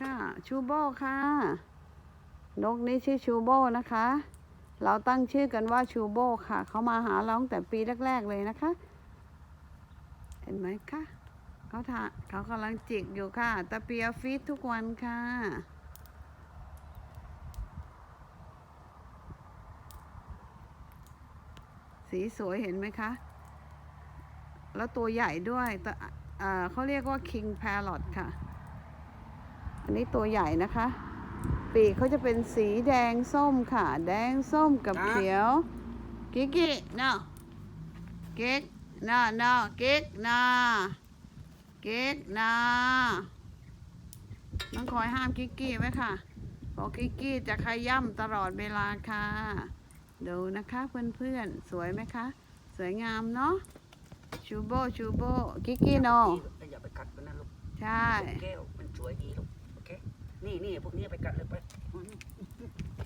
ค่ะ ชูโบค่ะ นกนี้ชื่อชูโบนะคะ เราตั้งชื่อกันว่าชูโบค่ะ เขามาหาเราตั้งแต่ปีแรก ๆ เลยนะคะ เห็นไหมคะเขาทาเขากำลังจิกอยู่ค่ะ ตะเปียฟีดทุกวันค่ะสีสวยเห็นไหมคะ แล้วตัวใหญ่ด้วยแต่เอ่อเขาเรียกว่า king parrot ค่ะ อันนี้ตัวใหญ่นะคะ ปีกเขาจะเป็นสีแดงส้มค่ะ แดงส้มกับอะเขียว กิกกี้ no เก๊ก no no เก๊ก no เก๊ก no ต้องคอยห้ามกิกกี้ไว้ค่ะเพราะกิกกี้จะขย่ำตลอดเวลาค่ะ ดูนะคะเพื่อนๆ สวยไหมคะ สวยงามเนาะชูโบชูโบกิกกี้โนอย่าไปกัดมันนะลูก ใช่ แก้วมันสวยดีลูกโอเคนี่นี่ พวกนี้ไปกัดเลยไป